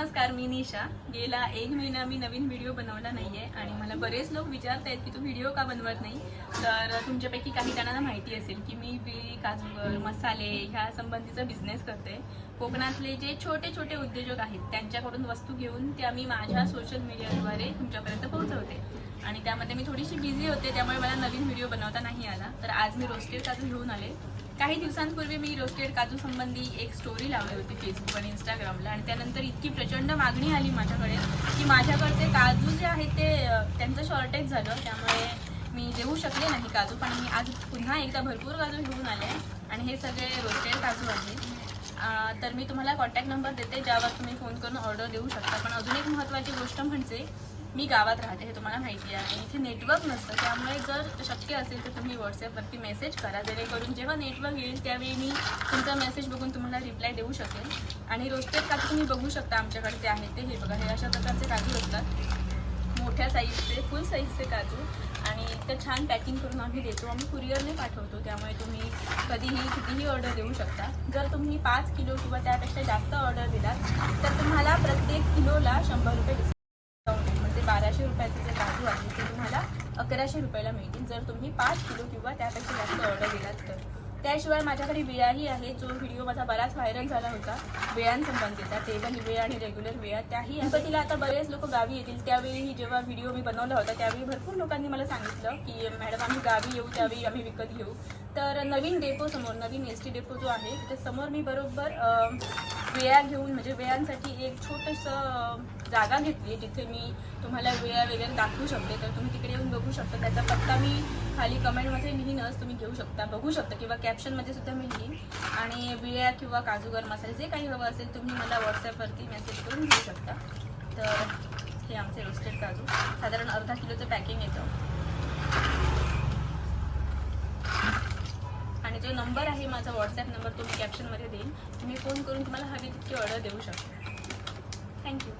नमस्कार मी निशा. गेला एक महिना मी नवीन व्हिडिओ बनवला नाहीये आणि मला बरेच लोक विचारत आहेत की तू व्हिडिओ का बनवत नाही? तर तुमच्यापैकी काही जणांना माहिती असेल की मी विळी काजूगर मसाले ह्या संबंधीचा बिझनेस करते. कोकणातले जे छोटे छोटे उद्योजक आहेत त्यांच्याकडून वस्तू घेऊन त्या मी माझ्या सोशल मीडियाद्वारे तुमच्यापर्यंत पोहोचवते. आणि त्यामध्ये मी थोडीशी बिझी होते त्यामुळे मला नवीन व्हिडिओ बनवता नाही आला. तर आज मी रोस्टेड काजू घेऊन आले. काही दिवसांपूर्वी मी रोस्टेड काजू संबंधी एक स्टोरी लावली होती फेसबुक आणि इंस्टाग्रामला आणि त्यानंतर इतकी प्रचंड मागणी आली माझ्याकडे की माझ्याकडचे काजू जे आहेत ते त्यांचं शॉर्टेज झालं. त्यामुळे मी देऊ शकले नाही काजू. पण मी आज पुन्हा एकदा भरपूर काजू घेऊन आले आणि हे सगळे रोस्टेड काजू आहेत. तर मी तुम्हाला कॉन्टॅक्ट नंबर देते ज्यावर तुम्ही फोन करून ऑर्डर देऊ शकता. पण अजून एक महत्त्वाची गोष्ट म्हणजे मी गावात राहते हे तुम्हाला माहिती आहे. इथे नेटवर्क नसतं त्यामुळे जर शक्य असेल तर तुम्ही व्हॉट्सॲपवरती मेसेज करा. जेणेकरून जेव्हा नेटवर्क येईल त्यावेळी मी तुमचा मेसेज बघून तुम्हाला रिप्लाय देऊ शकेल आणि रोजचे काजू तुम्ही बघू शकता आमच्याकडे जे आहे ते. हे बघा हे अशा प्रकारचे काजू असतात. मोठ्या साईजचे फुल साईजचे काजू. आणि ते छान पॅकिंग करून आम्ही देतो. आम्ही कुरिअरने पाठवतो. त्यामुळे तुम्ही कधीही कितीही ऑर्डर देऊ शकता. जर तुम्ही पाच किलो किंवा त्यापेक्षा जास्त ऑर्डर दिलात तर तुम्हाला प्रत्येक किलोला शंभर रुपये म्हणजे रुपयाचे जे काजू आहे ते तुम्हाला अकराशे रुपयाला मिळतील. जर तुम्ही पाच किलो किंवा त्यापेक्षा जास्त ऑर्डर दिलात तर. त्याशिवाय माझ्याकडे विळाही आहे जो व्हिडिओ माझा बराच व्हायरल झाला होता वेळांसंबंधीचा. टेबल वेळ आणि रेग्युलर वेळा त्याही गणपतीला आता बरेच लोक गावी येतील. त्यावेळी जेव्हा व्हिडिओ मी बनवला होता त्यावेळी भरपूर लोकांनी मला सांगितलं की मॅडम आम्ही गावी येऊ त्यावेळी आम्ही विकत घेऊ. तर नवीन डेपो समोर नवीन एस टी डेपो जो आहे त्या समोर मी बरोबर वेळा घेऊन म्हणजे वेळांसाठी एक छोटंसं जागा घेतली जिथे मी तुम्हाला वेळा वगैरे दाखवू शकते. तर तुम्ही तिकडे येऊन बघू शकता. त्याचा पत्ता मी खाली कमेंटमध्ये लिहीनच तुम्ही घेऊ शकता बघू शकता किंवा कॅप्शनमध्ये सुद्धा मी लिहीन. आणि विळ्या किंवा काजूगर मसाले जे काही हवं असेल तुम्ही मला व्हॉट्सॲपवरती मेसेज करून घेऊ शकता. तर हे आमचे रोस्टेड काजू. साधारण अर्धा किलोचं पॅकिंग येतं आणि जो नंबर आहे माझा व्हॉट्सॲप नंबर तो मी कॅप्शनमध्ये देईन. तुम्ही फोन करून तुम्हाला हवी तितकी ऑर्डर देऊ शकता. थँक्यू